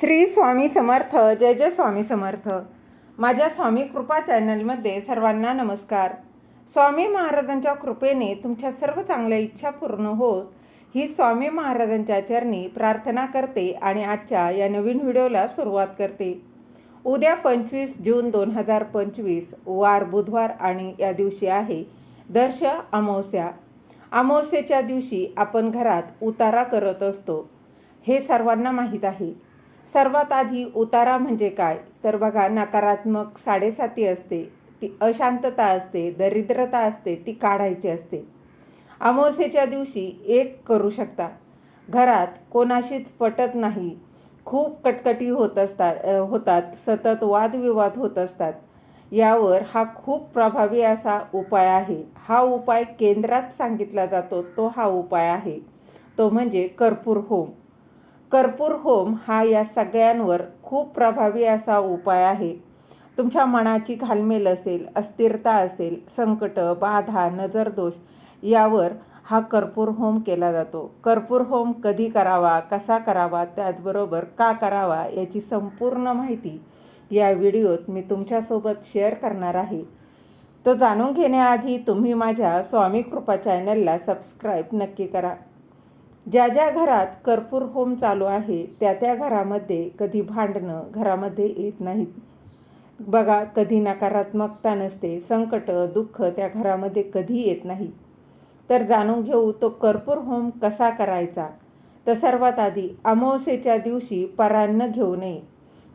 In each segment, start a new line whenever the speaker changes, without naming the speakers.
श्री स्वामी समर्थ जय जय स्वामी समर्थ. माझ्या स्वामी कृपा चॅनलमध्ये सर्वांना नमस्कार. स्वामी महाराजांच्या कृपेने तुमच्या सर्व चांगल्या इच्छा पूर्ण होत ही स्वामी महाराजांच्या चरणी प्रार्थना करते आणि आजच्या या नवीन व्हिडिओला सुरुवात करते. उद्या पंचवीस जून दोन हजार पंचवीस वार बुधवार आणि या दिवशी आहे दर्श अमावस्या. अमावस्येच्या दिवशी आपण घरात उतारा करत असतो. हे सर्वांना माहीत आहे. सर्वात आधी उतारा म्हणजे काय? तर बघा नकारात्मक साडेसाती असते ती अशांतता असते दरिद्रता असते ती काढायची असते. अमावस्येच्या दिवशी एक करू शकता. घरात कोणाशीच पटत नाही. खूप कटकटी होत असतात होतात सतत वादविवाद होत असतात. यावर हा खूप प्रभावी असा उपाय आहे. हा उपाय केंद्रात सांगितला जातो तो हा उपाय आहे. तो म्हणजे कर्पूर होम. कर्पूर होम हा या सगळ्यांवर खूप प्रभावी असा उपाय आहे. तुमच्या मनाची घालमेल असेल अस्थिरता असेल संकट बाधा नजरदोष यावर हा कर्पूर होम केला जातो. कर्पूर होम कधी करावा कसा करावा त्याचबरोबर का करावा याची संपूर्ण माहिती या व्हिडिओत मी तुमच्यासोबत शेअर करणार आहे. तो जाणून घेण्याआधी तुम्ही माझ्या स्वामी कृपा चॅनलला सबस्क्राईब नक्की करा. ज्या ज्या घरात कर्पूर होम चालू आहे त्या त्या घरामध्ये कधी भांडणं घरामध्ये येत नाहीत. बघा कधी नकारात्मकता नसते संकट दुःख त्या घरामध्ये कधी येत नाही. तर जाणून घेऊ तो कर्पूर होम कसा करायचा? तर सर्वात आधी अमावस्येच्या दिवशी परान्न घेऊ नये.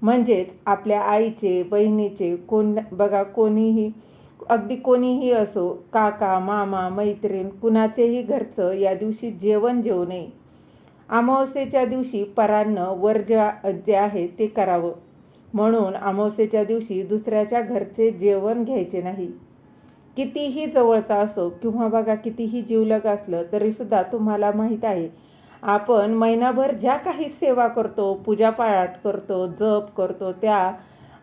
म्हणजेच आपल्या आईचे बहिणीचे कोण बघा कोणीही अगदी कोणीही असो काका मामा मैत्रीण कुणाचेही घरचं या दिवशी जेवण जेवू नये. अमावस्येच्या दिवशी परान्न वर जे जे आहे ते करावं. म्हणून अमावस्येच्या दिवशी दुसऱ्याच्या घरचे जेवण घ्यायचे नाही. कितीही जवळचा असो किंवा बघा कितीही जीवलग असलं तरीसुद्धा तुम्हाला माहीत आहे आपण महिनाभर ज्या काही सेवा करतो पूजापाठ करतो जप करतो त्या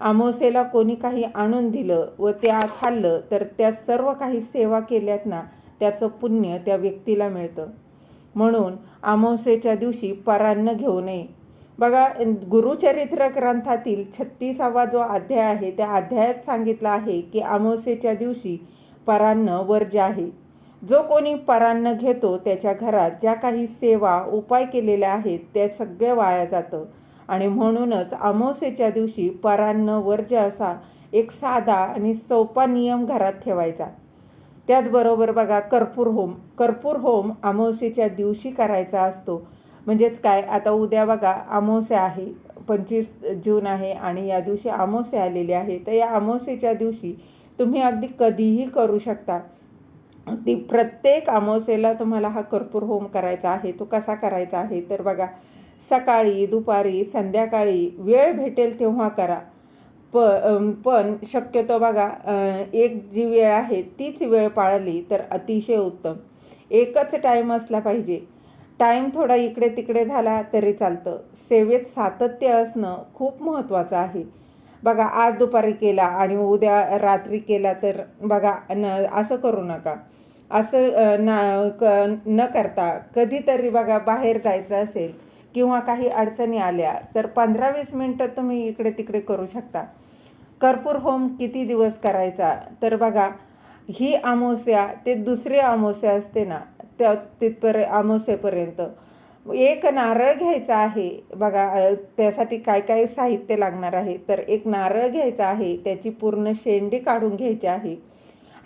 अमावस्येला कोणी काही आणून दिलं व त्या खाल्लं तर त्या सर्व काही सेवा केल्यात ना त्याचं पुण्य त्या व्यक्तीला मिळतं. म्हणून अमावस्येच्या दिवशी परान्न घेऊ नये. बघा गुरुचरित्र ग्रंथातील छत्तीसावा जो अध्याय आहे त्या अध्यायात सांगितलं आहे की अमावस्येच्या दिवशी परान्न वर्ज्य आहे जो कोणी परान्न घेतो त्याच्या घरात ज्या काही सेवा उपाय केलेल्या आहेत त्या सगळे वाया जातं. आणि म्हणूनच अमावस्येच्या दिवशी परान्न वर्ज असा एक साधा आणि सोपा नियम घरात ठेवायचा. त्याचबरोबर बघा कर्पूर होम कर्पूर होम अमावस्येच्या दिवशी करायचा असतो. म्हणजेच काय? आता उद्या बघा अमावस्या आहे पंचवीस जून आहे आणि या दिवशी अमावस्या आलेली आहे. तर या अमावस्येच्या दिवशी तुम्ही अगदी कधीही करू शकता. ती प्रत्येक अमावस्येला तुम्हाला हा कर्पूर होम करायचा आहे तो कसा करायचा आहे? तर बघा सकाळी दुपारी संध्याकाळी वेळ भेटेल तेव्हा करा. प पण शक्यतो बघा एक जी वेळ आहे तीच वेळ पाळली तर अतिशय उत्तम. एकच टाईम असला पाहिजे. टाईम थोडा इकडे तिकडे झाला तरी चालतं. सेवेत सातत्य असणं खूप महत्त्वाचं आहे. बघा आज दुपारी केला आणि उद्या रात्री केला तर बघा न असं करू नका. असं ना क न करता कधीतरी बघा बाहेर जायचं असेल किंवा काही अडचणी आल्या तर पंधरा वीस मिनटं तुम्ही इकडे तिकडे करू शकता. कर्पूर होम किती दिवस करायचा? तर बघा ही अमावस्या ते दुसरी अमावस्या असते ना त्या तिथपर्यंत अमावस्येपर्यंत. एक नारळ घ्यायचा आहे बघा त्यासाठी काय काय साहित्य लागणार आहे तर एक नारळ घ्यायचा आहे त्याची पूर्ण शेंडी काढून घ्यायची आहे.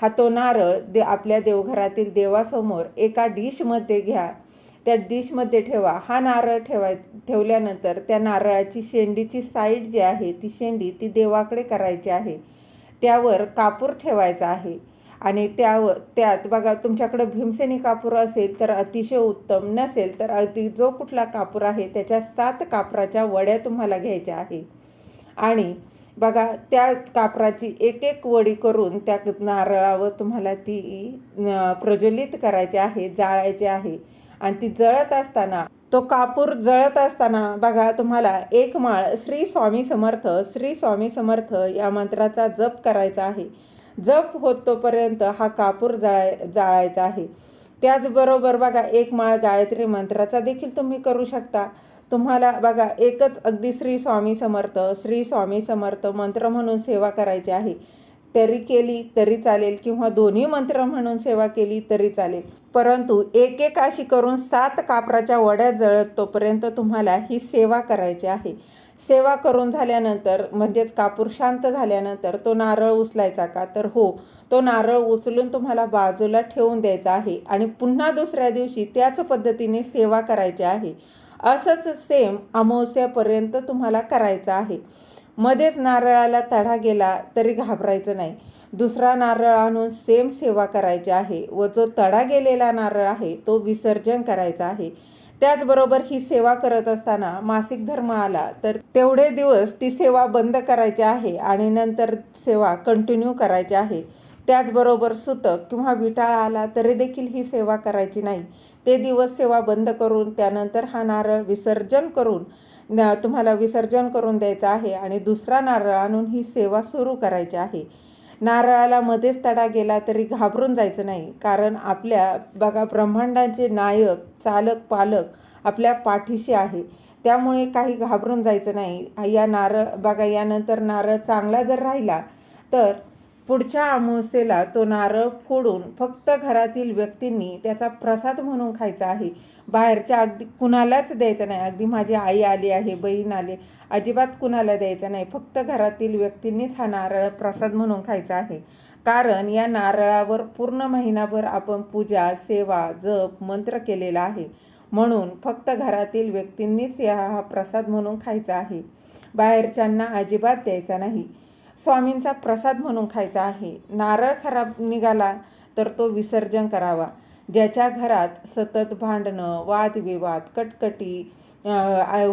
हा तो नारळ दे आपल्या देवघरातील देवासमोर एका डिशमध्ये घ्या. त्या डिशमध्ये ठेवा. हा नारळ ठेवाय ठेवल्यानंतर त्या नारळाची शेंडीची साईड जी आहे ती शेंडी ती देवाकडे करायची आहे. त्यावर कापूर ठेवायचा आहे. आणि त्यावर त्यात बघा तुमच्याकडं भीमसेनी कापूर असेल तर अतिशय उत्तम. नसेल तर अति जो कुठला कापूर आहे त्याच्या सात कापराच्या वड्या तुम्हाला घ्यायच्या आहे. आणि बघा त्या कापराची एक एक वडी करून त्या नारळावर तुम्हाला ती प्रज्वलित करायची आहे जाळायची आहे. आणि ती जळत असताना तो कापूर जळत असताना बघा तुम्हाला एक माळ श्री स्वामी समर्थ श्री स्वामी समर्थ या मंत्राचा जप करायचा आहे. जप होत तोपर्यंत हा कापूर जाळाय जाळायचा आहे. त्याचबरोबर बघा एक माळ गायत्री मंत्राचा देखील तुम्ही करू शकता. तुम्हाला बघा एकच अगदी श्री स्वामी समर्थ श्री स्वामी समर्थ मंत्र म्हणून सेवा करायची आहे. तरी केली तरी चालेल किंवा दोन्ही मंत्र म्हणून सेवा केली तरी चालेल. परंतु एक एक अशी करून सात कापराच्या वड्या जळत तोपर्यंत तुम्हाला ही सेवा करायची आहे. सेवा करून झाल्यानंतर म्हणजेच कापूर शांत झाल्यानंतर तो नारळ उचलायचा का? तर हो तो नारळ उचलून तुम्हाला बाजूला ठेवून द्यायचा आहे आणि पुन्हा दुसऱ्या दिवशी त्याच पद्धतीने सेवा करायची आहे. असंच सेम अमावस्यापर्यंत तुम्हाला करायचं आहे. मध्येच नारळाला तडा गेला तरी घाबरायचं नाही. दुसरा नारळ आणून सेम सेवा करायची आहे व जो तडा गेलेला नारळ आहे तो विसर्जन करायचा आहे. त्याचबरोबर ही सेवा करत असताना मासिक धर्म आला तर तेवढे दिवस ती सेवा बंद करायची आहे आणि नंतर सेवा कंटिन्यू करायची आहे. त्याचबरोबर सुतक किंवा विटाळ आला तरी देखील ही सेवा करायची नाही. ते दिवस सेवा बंद करून त्यानंतर हा नारळ विसर्जन करून न- तुम्हाला विसर्जन करून द्यायचं आहे आणि दुसरा नारळ आणून ही सेवा सुरू करायची आहे. नारळाला मध्येच तडा गेला तरी घाबरून जायचं नाही कारण आपल्या बघा ब्रह्मांडाचे नायक चालक पालक आपल्या पाठीशी आहे. त्यामुळे काही घाबरून जायचं नाही. या नारळ बघा यानंतर नारळ चांगला जर राहिला तर पुढच्या अमावस्येला तो नारळ फोडून फक्त घरातील व्यक्तींनी त्याचा प्रसाद म्हणून खायचा आहे. बाहेरच्या अगदी कुणालाच द्यायचं नाही. अगदी माझी आई आली आहे बहीण आली. अजिबात कुणाला द्यायचं नाही. फक्त घरातील व्यक्तींनीच हा नारळ प्रसाद म्हणून खायचा आहे. कारण या नारळावर पूर्ण महिनाभर आपण पूजा सेवा जप मंत्र केलेला आहे. म्हणून फक्त घरातील व्यक्तींनीच या हा प्रसाद म्हणून खायचा आहे. बाहेरच्यांना अजिबात द्यायचा नाही. स्वामींचा प्रसाद म्हणून खायचा आहे. नारळ खराब निघाला तर तो विसर्जन करावा. ज्याच्या घरात सतत भांडणं वादविवाद कटकटी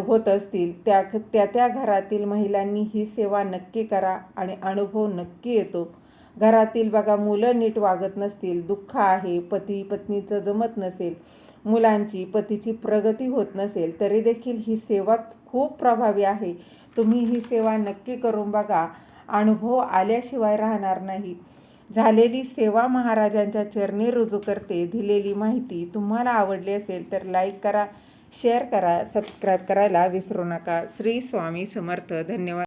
होत असतील त्या त्या त्या घरातील महिलांनी ही सेवा नक्की करा आणि अनुभव नक्की येतो. घरातील बघा मुलं नीट वागत नसतील दुःख आहे पती पत्नीचं जमत नसेल मुलांची पतीची प्रगती होत नसेल तरी देखील ही सेवा खूप प्रभावी आहे. तुम्ही ही सेवा नक्की करून बघा. अनुभव आल्याशिवाय राहणार नाही. झालेली सेवा महाराजांच्या चरणी रुजू करते. दिलेली माहिती तुम्हाला आवडली असेल तर लाईक करा शेअर करा सबस्क्राईब करायला विसरू नका. श्री स्वामी समर्थ. धन्यवाद.